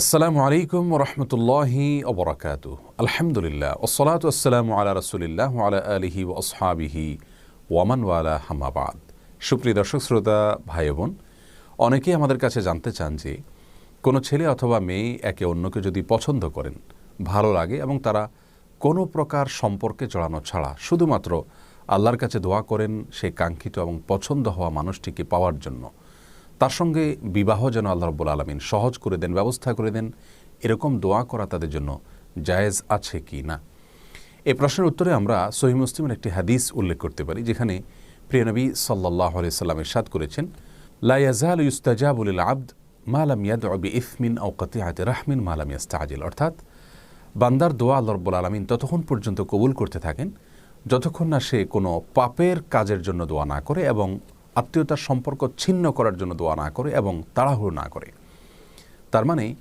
আসসালামু আলাইকুম রহমতুল্লাহি ওবরাকাত আলহামদুলিল্লাহ। ওসলাত আসসালামু আলা রসুলিল্লাহ আলা আলিহি ও আসহাবিহি ওয়ামান ওয়ালা হামাবাদ সুপ্রিয় দর্শক, শ্রোতা, ভাই বোন, অনেকেই আমাদের কাছে জানতে চান যে, কোনো ছেলে অথবা মেয়ে একে অন্যকে যদি পছন্দ করেন, ভালো লাগে এবং তারা কোনো প্রকার সম্পর্কে জড়ানো ছাড়া শুধুমাত্র আল্লাহর কাছে দোয়া করেন সেই কাঙ্ক্ষিত এবং পছন্দ হওয়া মানুষটিকে পাওয়ার জন্য তার সঙ্গে বিবাহ যেন আল্লাহ রব্বুল আলমিন সহজ করে দেন, ব্যবস্থা করে দেন, এরকম দোয়া করা তাদের জন্য জায়েজ আছে কি না? এ প্রশ্নের উত্তরে আমরা সহি মুসলিমের একটি হাদিস উল্লেখ করতে পারি, যেখানে প্রিয় নবী সাল্লাহ সাল্লাম ইরশাদ করেছেন লাইয়াজাল ইউস্তাজাবুল আব্দ মালাম ইয়াদ অবি ইফমিন আউকাতি আতে রাহমিন মালাম ইয়াস্তাজিল। অর্থাৎ, বান্দার দোয়া আল্লাহ রব্বুল আলমিন ততক্ষণ পর্যন্ত কবুল করতে থাকেন, যতক্ষণ না সে কোনো পাপের কাজের জন্য দোয়া না করে এবং আত্মীয়তার সম্পর্ক ছিন্ন করার জন্য দোয়া না করে এবং তাড়াহুড়ো না করে। তার মানে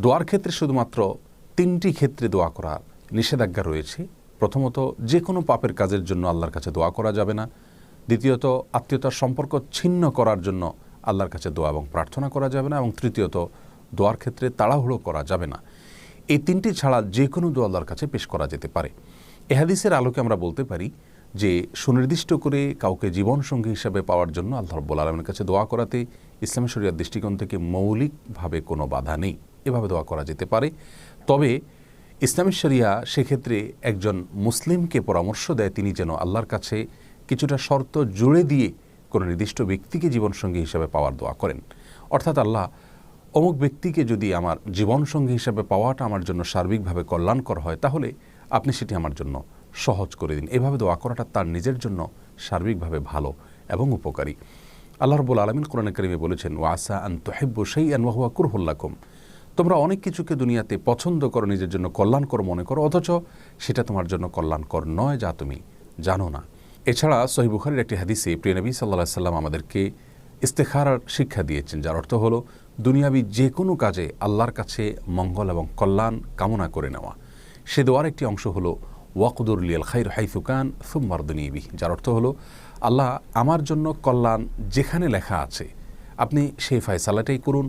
দোয়ার ক্ষেত্রে শুধুমাত্র তিনটি ক্ষেত্রে দোয়া করা নিষেধাজ্ঞা রয়েছে। প্রথমত যে কোনো পাপের কাজের জন্য আল্লাহর কাছে দোয়া করা যাবে না। দ্বিতীয়ত, আত্মীয়তার সম্পর্ক ছিন্ন করার জন্য আল্লাহর কাছে দোয়া এবং প্রার্থনা করা যাবে না। এবং তৃতীয়ত, দোয়ার ক্ষেত্রে তাড়াহুড়ো করা যাবে না। এই তিনটি ছাড়া যে কোনো দোয়া আল্লাহর কাছে পেশ করা যেতে পারে। এ হাদিসের আলোকে আমরা বলতে পারি যে সুনির্দিষ্ট করে কাউকে জীবনসঙ্গী হিসাবে পাওয়ার জন্য আল্লাহ রব্বুল আলমের কাছে দোয়া করাতে ইসলামী শরিয়ার দৃষ্টিকোণ থেকে মৌলিকভাবে কোনো বাধা নেই। এভাবে দোয়া করা যেতে পারে। তবে ইসলামী শরিয়া সেক্ষেত্রে একজন মুসলিমকে পরামর্শ দেয়, তিনি যেন আল্লাহর কাছে কিছুটা শর্ত জুড়ে দিয়ে কোনো নির্দিষ্ট ব্যক্তিকে জীবনসঙ্গী হিসাবে পাওয়ার দোয়া করেন। অর্থাৎ আল্লাহ অমুক ব্যক্তিকে যদি আমার জীবনসঙ্গী হিসাবে পাওয়াটা আমার জন্য সার্বিকভাবে কল্যাণকর হয়, তাহলে আপনি সেটি আমার জন্য সহজ করে দিন। এভাবে দোয়া করাটা তার নিজের জন্য সার্বিকভাবে ভালো এবং উপকারী। আল্লাহ রবুল আলমিন কোরআন করিমে বলেছেন, ওয়াসা আন তোহেব্ব সেই আন ওয়াহুয়া কুরহুল্লাকুম তোমরা অনেক কিছুকে দুনিয়াতে পছন্দ করো, নিজের জন্য কল্যাণকর মনে করো, অথচ সেটা তোমার জন্য কল্যাণকর নয় যা তুমি জানো না। এছাড়া সহিবুখারির একটি হাদিসে প্রিয় নবী সাল্লাহ সাল্লাম আমাদেরকে ইস্তেখারার শিক্ষা দিয়েছেন, যার অর্থ হলো দুনিয়াবি যে কোনো কাজে আল্লাহর কাছে মঙ্গল এবং কল্যাণ কামনা করে নেওয়া। সে দোয়ার একটি অংশ হলো ওয়াকুদুর লিয়াল খাইর হাইফুকান সুম্মারদনীবি যার অর্থ হলো, আল্লাহ আমার জন্য কল্যাণ যেখানে লেখা আছে, আপনি সেই ফয়সালাটাই করুন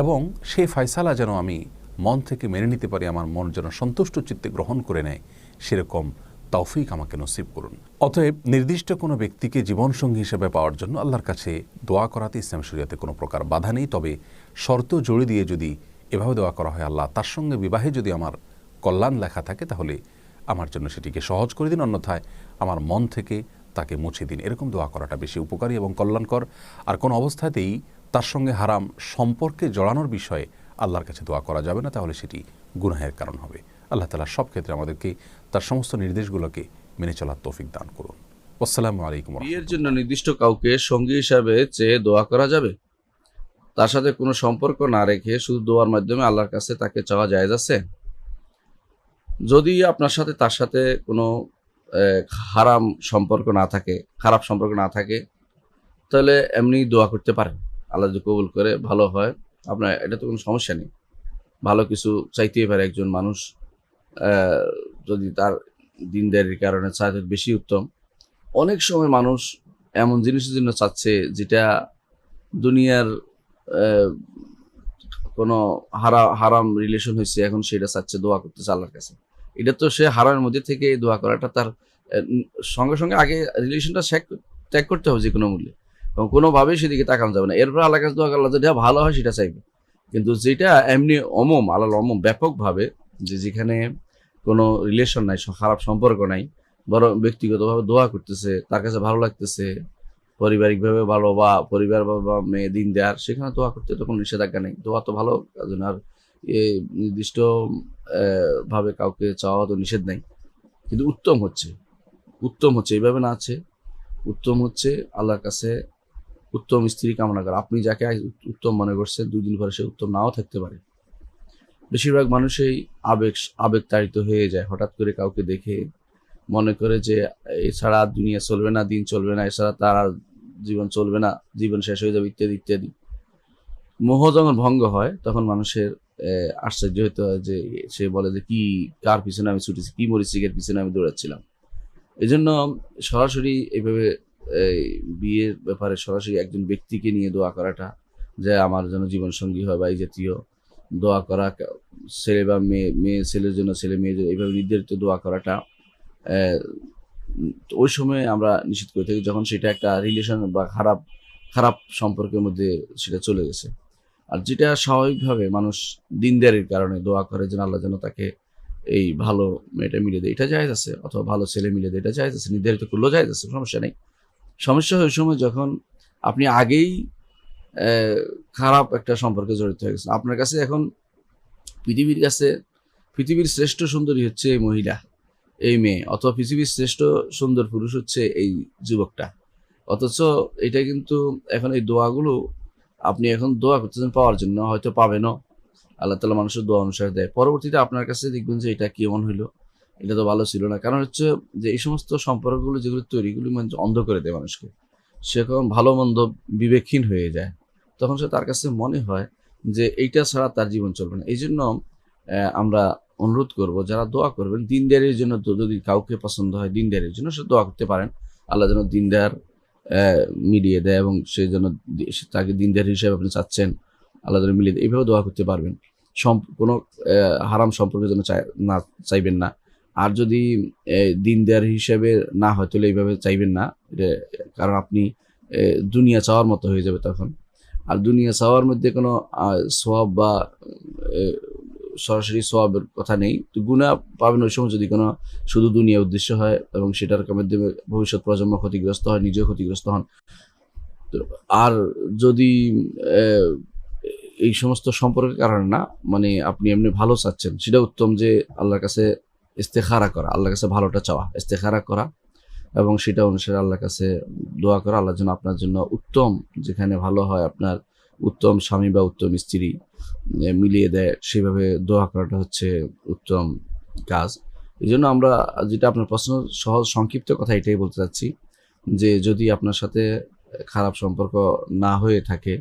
এবং সেই ফয়সালা যেন আমি মন থেকে মেনে নিতে পারি, আমার মন যেন সন্তুষ্ট চিত্তে গ্রহণ করে নেয়, সেরকম তৌফিক আমাকে নসিব করুন। অতএব নির্দিষ্ট কোনো ব্যক্তিকে জীবনসঙ্গী হিসেবে পাওয়ার জন্য আল্লাহর কাছে দোয়া করাতে ইসলাম শরীয়তে কোনো প্রকার বাধা নেই, তবে শর্ত জড়ি দিয়ে যদি এভাবে দোয়া করা হয় আল্লাহ, তার সঙ্গে বিবাহে যদি আমার কল্যাণ লেখা থাকে, তাহলে আমার জন্য সেটিকে সহজ করে দিন অন্যথায় আমার মন থেকে তাকে মুছে দিন। এরকম দোয়া করাটা বেশি উপকারী এবং কল্যাণকর। আর কোনো অবস্থাতেই তার সঙ্গে হারাম সম্পর্কে জড়ানোর বিষয়ে আল্লাহর কাছে দোয়া করা যাবে না তাহলে সেটি গুনাহের কারণ হবে। আল্লাহ তালা সব ক্ষেত্রে আমাদেরকে তার সমস্ত নির্দেশগুলোকে মেনে চলার তৌফিক দান করুন। আসসালামু আলাইকুম বিয়ের জন্য নির্দিষ্ট কাউকে সঙ্গী হিসাবে চেয়ে দোয়া করা যাবে? তার সাথে কোনো সম্পর্ক না রেখে শুধু দোয়ার মাধ্যমে আল্লাহর কাছে তাকে চাওয়া যায় আছে? যদি আপনার সাথে তার সাথে কোনো হারাম সম্পর্ক না থাকে, খারাপ সম্পর্ক না থাকে, তাহলে এমনি দোয়া করতে পারেন। আল্লাহ যদি কবুল করে, ভালো হয়। আপনার, এটা তো কোনো সমস্যা নেই। ভালো কিছু চাইতেই পারে একজন মানুষ যদি তার দিনদারির কারণে চায় তো বেশি উত্তম। অনেক সময় মানুষ এমন জিনিসের জন্য চাচ্ছে, যেটা দুনিয়ার কোনো হারা, হারাম রিলেশন হয়েছে, এখন সেটা চাচ্ছে দোয়া করতেছে আল্লাহর কাছে। এটা তো সে হারামের মধ্যে থেকে দোয়া করাটা তার সঙ্গে সঙ্গে আগে রিলেশনটা ত্যাগ করতে হবে যে কোনো মূল্যে। এবং কোনোভাবেই সেদিকে তাকানো যাবে না। এরপর আল্লাহ কাছে দোয়া করলে যেটা ভালো হয় সেটা চাইবে। কিন্তু যেটা এমনি অমম আল্লাহ অমম ব্যাপকভাবে যে যেখানে কোনো রিলেশন নাই খারাপ সম্পর্ক নাই, বরং ব্যক্তিগতভাবে দোয়া করতেছে, তার কাছে ভালো লাগতেছে পারিবারিকভাবে ভালো বা পরিবার বা মেয়ে দিন দেওয়ার সেখানে দোয়া করতে তো কোনো নিষেধাজ্ঞা নেই। দোয়া তো ভালো কাজ আর নির্দিষ্ট ভাবে কাউকে চাওয়া তো নিষেধ নেই। কিন্তু উত্তম হচ্ছে উত্তম হচ্ছে এইভাবে না আছে। উত্তম হচ্ছে আল্লাহর কাছে উত্তম স্ত্রী কামনা করা। আপনি যাকে উত্তম মনে করছেন, দুই দিন পরে সে উত্তম নাও থাকতে পারে। বেশিরভাগ মানুষই আবেগ আবেগ তাড়িত হয়ে যায়, হঠাৎ করে কাউকে দেখে মনে করে যে এছাড়া দুনিয়া চলবে না, দিন চলবে না, এছাড়া তার আর জীবন চলবে না, জীবন শেষ হয়ে যাবে, ইত্যাদি ইত্যাদি। মোহ যখন ভঙ্গ হয়, তখন মানুষের আশ্চর্য হতে হয় যে সে বলে যে কি, কার পিছনে আমি ছুটেছি, কি মরিচিকের পিছনে আমি দৌড়াচ্ছিলাম। এই জন্য সরাসরি এইভাবে বিয়ের ব্যাপারে সরাসরি একজন ব্যক্তিকে নিয়ে দোয়া করাটা যে আমার যেন জীবনসঙ্গী হয় বা এই জাতীয় দোয়া করা, ছেলে বা মেয়ে মেয়ে, ছেলের জন্য, ছেলে মেয়ের জন্য এইভাবে নির্ধারিত দোয়া করাটা ওই সময় আমরা নিশ্চিত করে থাকি যখন সেটা একটা রিলেশন বা খারাপ খারাপ সম্পর্কের মধ্যে সেটা চলে গেছে। আর যেটা স্বাভাবিকভাবে মানুষ দিনদারির কারণে দোয়া করে যেন আল্লাহ যেন তাকে এই ভালো মেয়েটা মিলে দেয়। এটা জায়জ আছে, অথবা ভালো ছেলে মিলে দেয়, এটা জায়জ আছে, নির্ধারিত করলেও জায়জ আছে, সমস্যা নেই। সমস্যা হয় সময় যখন আপনি আগেই খারাপ একটা সম্পর্কে জড়িত হয়ে গেছেন। আপনার কাছে এখন পৃথিবীর কাছে, পৃথিবীর শ্রেষ্ঠ সুন্দরী হচ্ছে এই মহিলা। এই মেয়ে, অথবা পৃথিবীর শ্রেষ্ঠ সুন্দর পুরুষ হচ্ছে এই যুবকটা। অথচ এটা কিন্তু এখন এই দোয়াগুলো আপনি এখন দোয়া করতেছেন পাওয়ার জন্য, হয়তো পাবেনও। আল্লাহ তালা মানুষের দোয়া অনুসারে দেয়। পরবর্তীতে আপনার কাছে দেখবেন যে এটা কেমন হইল, এটা তো ভালো ছিল না। কারণ হচ্ছে যে এই সমস্ত সম্পর্কগুলো যেগুলো তৈরিগুলো মানে অন্ধ করে দেয় মানুষকে। সে এখন ভালো মন্দ বিবেকহীন হয়ে যায়, তখন সে তার কাছে মনে হয় যে এইটা ছাড়া তার জীবন চলবে না। এই জন্য আমরা অনুরোধ করব, যারা দোয়া করবেন, দিনদারির জন্য যদি কাউকে পছন্দ হয় দিনদারির জন্য সে দোয়া করতে পারেন। আল্লাহ যেন দিনদার মিলিয়ে দেয় এবং সে যেন তাকে দিনদার হিসেবে আপনি চাচ্ছেন, আল্লাহ যেন মিলিয়ে দেয়। এইভাবে দোয়া করতে পারবেন। সম- কোনো হারাম সম্পর্কের জন্য চাই না চাইবেন না। আর যদি দিনদার হিসেবে না হয়, তাহলে এইভাবে চাইবেন না। কারণ আপনি দুনিয়া চাওয়ার মতো হয়ে যাবে তখন। আর দুনিয়া চাওয়ার মধ্যে কোনো সোয়াব বা সরাসরি সোয়াবের কথা নেই। তো গুণা পাবেন ওই সময় যদি কোনো শুধু দুনিয়া উদ্দেশ্য হয় এবং সেটার মাধ্যমে ভবিষ্যৎ প্রজন্ম ক্ষতিগ্রস্ত হয়, নিজেও ক্ষতিগ্রস্ত হন। আর যদি এই সমস্ত সম্পর্কের কারণে না মানে আপনি এমনি ভালো চাচ্ছেন, সেটা উত্তম যে আল্লাহর কাছে ইস্তেখারা করা, আল্লাহর কাছে ভালোটা চাওয়া, ইস্তেখারা করা এবং সেটা অনুসারে আল্লাহর কাছে দোয়া করা আল্লাহর জন্য আপনার জন্য উত্তম, যেখানে ভালো হয় আপনার উত্তম স্বামী বা উত্তম স্ত্রী মিলিয়ে দেয় সেভাবে দোয়া করাটা হচ্ছে উত্তম কাজ। এই জন্য আমরা যেটা আপনার প্রশ্ন, সহজ সংক্ষিপ্ত কথা এটাই বলতে চাচ্ছি যে যদি আপনার সাথে খারাপ সম্পর্ক না হয়ে থাকে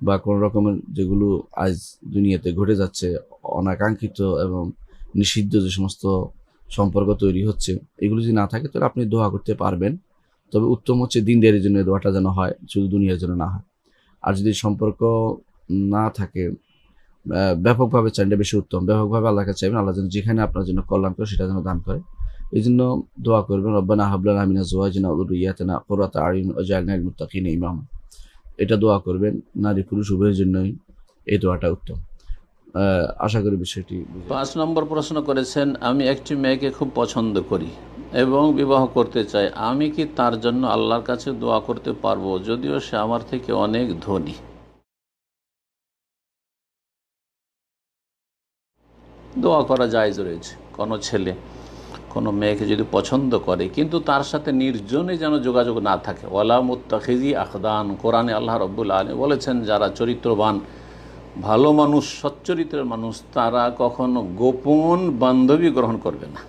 বা কোনো রকমের যেগুলো আজ দুনিয়াতে ঘটে যাচ্ছে, অনাকাঙ্ক্ষিত এবং নিষিদ্ধ যে সমস্ত সম্পর্ক তৈরি হচ্ছে, এগুলো যদি না থাকে তাহলে আপনি দোয়া করতে পারবেন। তবে উত্তম হচ্ছে দিনদারির জন্য দোয়াটা যেন হয়, শুধু দুনিয়ার জন্য না হয়। আর যদি সম্পর্ক না থাকে ব্যাপকভাবে চাইলে বেশি উত্তম। ব্যাপকভাবে আল্লাহকে চাইবেন, আল্লাহ যেন যেখানে আপনার জন্য কল্যাণ করে সেটা যেন দান করে। এই জন্য দোয়া করবেন, রব্বানা হাবলানা আমিনা জোয়াজিনা না কোরাতা আরিন ওজালনা মুতাকিন ইমাম। এটা দোয়া করবেন, নারী পুরুষ উভয়ের জন্যই এই দোয়াটা উত্তম। আশা করি বিষয়টি পাঁচ নম্বর প্রশ্ন করেছেন, আমি একটি মেয়েকে খুব পছন্দ করি এবং বিবাহ করতে চাই। আমি কি তার জন্য আল্লাহর কাছে দোয়া করতে পারব? যদিও সে আমার থেকে অনেক ধনী। দোয়া করা জায়জ রয়েছে। কোনো ছেলে, কোনো মেয়েকে যদি পছন্দ করে, কিন্তু তার সাথে নির্জনে যেন যোগাযোগ না থাকে। ওয়ালা মুত্তাখিজি আখদান। কোরআনে আল্লাহ রব্বুল আলী বলেছেন, যারা চরিত্রবান ভালো মানুষ, সচ্চরিত্রের মানুষ, তারা কখনো গোপন বান্ধবী গ্রহণ করবে না।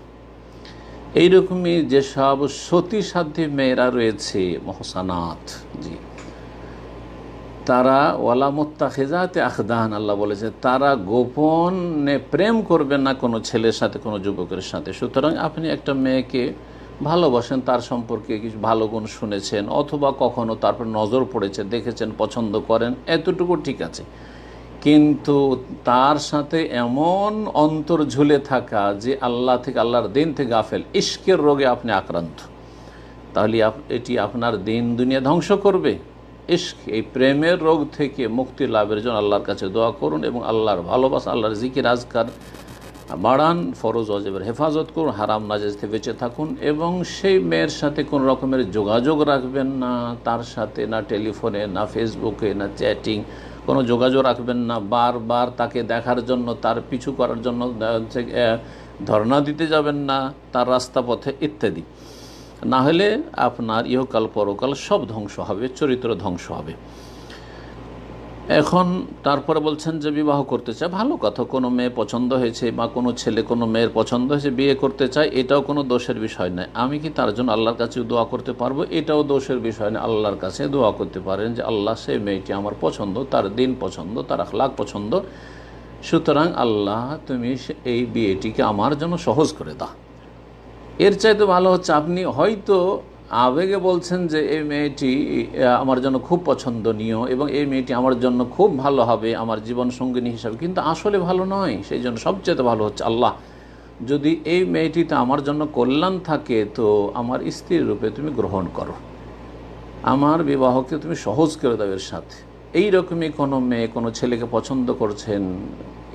এইরকমই যেসব সতী সাধ্যী মেয়েরা রয়েছে মহসানাথ জি, তারা ওয়ালা মোত্তাখেজাতে আখদান, আল্লাহ বলেছে, তারা গোপনে প্রেম করবে না কোনো ছেলের সাথে, কোনো যুবকের সাথে। সুতরাং আপনি একটা মেয়েকে ভালোবাসেন, তার সম্পর্কে কিছু ভালো গুণ শুনেছেন, অথবা কখনো তারপর নজর পড়েছে, দেখেছেন, পছন্দ করেন, এতটুকু ঠিক আছে। কিন্তু তার সাথে এমন অন্তর ঝুলে থাকা যে আল্লাহ থেকে, আল্লাহর দিন থেকে গাফেল। ইস্কের রোগে আপনি আক্রান্ত। তাহলে এটি আপনার দিন দুনিয়া ধ্বংস করবে। ইস্ক এই প্রেমের রোগ থেকে মুক্তি লাভের জন্য আল্লাহর কাছে দোয়া করুন এবং আল্লাহর ভালোবাসা, আল্লাহর জিকির, আজকার বাড়ান, ফরজ, অজেবের হেফাজত করুন, হারাম নাজেজ থেকে বেঁচে থাকুন এবং সেই মেয়ের সাথে কোনো রকমের যোগাযোগ রাখবেন না। তার সাথে না টেলিফোনে, না ফেসবুকে, না চ্যাটিং কোনো যোগাযোগ রাখবেন না, বারবার তাকে দেখার জন্য, তার পিছু করার জন্য ধর্ণা দিতে যাবেন না, তার রাস্তা পথে ইত্যাদি। না হলে আপনার ইহকাল পরকাল সব ধ্বংস হবে, চরিত্র ধ্বংস হবে। এখন তারপরে বলছেন যে বিবাহ করতে চায়, ভালো কথা, কোনো মেয়ে পছন্দ হয়েছে বা কোনো ছেলে, কোনো মেয়ের পছন্দ হয়েছে, বিয়ে করতে চায়, এটাও কোনো দোষের বিষয় নয়। আমি কি তার জন্য আল্লাহর কাছে দোয়া করতে পারব? এটাও দোষের বিষয় নয়। আল্লাহর কাছে দোয়া করতে পারেন যে, আল্লাহ সেই মেয়েটি আমার পছন্দ, তার দিন পছন্দ, তার আখলাক পছন্দ। সুতরাং আল্লাহ তুমি এই বিয়েটিকে আমার জন্য সহজ করে দাও। এর চাইতে ভালো হচ্ছে, আপনি হয়তো আবেগে বলছেন যে, এই মেয়েটি আমার জন্য খুব পছন্দনীয় এবং এই মেয়েটি আমার জন্য খুব ভালো হবে আমার জীবন সঙ্গিনী হিসাবে। কিন্তু আসলে ভালো নয়, সেই জন্য সবচেয়ে ভালো হচ্ছে আল্লাহ। যদি এই মেয়েটিতে আমার জন্য কল্যাণ থাকে, তো আমার স্ত্রীর রূপে তুমি গ্রহণ করো। আমার বিবাহকে তুমি সহজ করে দাও এর সাথে। এই রকমই কোনো মেয়ে কোনো ছেলেকে পছন্দ করছেন,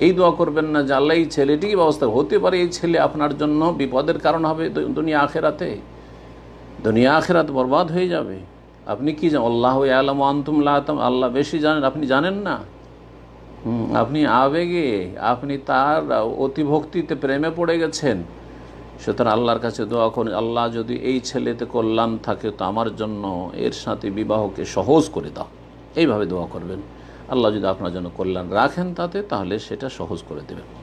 এই দোয়া করবেন না যে, আল্লাহ, এই ছেলেটির ব্যবস্থা হতে পারে, এই ছেলে আপনার জন্য বিপদের কারণ হবে দুনিয়া আখেরাতে। দুনিয়া আখেরাত বরবাদ হয়ে যাবে। আপনি কি আল্লাহ আলম আন্তুম লাতাম আল্লাহ বেশি জানেন। আপনি জানেন না? আপনি আবেগে, আপনি তার অতিভক্তিতে প্রেমে পড়ে গেছেন। সুতরাং আল্লাহর কাছে দোয়া করুন, আল্লাহ যদি এই ছেলেতে কল্যাণ থাকে, তো আমার জন্য এর সাথে বিবাহকে সহজ করে দাও। এইভাবে দোয়া করবেন। আল্লাহ যদি আপনার জন্য কল্যাণ রাখেন তাতে, তাহলে সেটা সহজ করে দেবেন।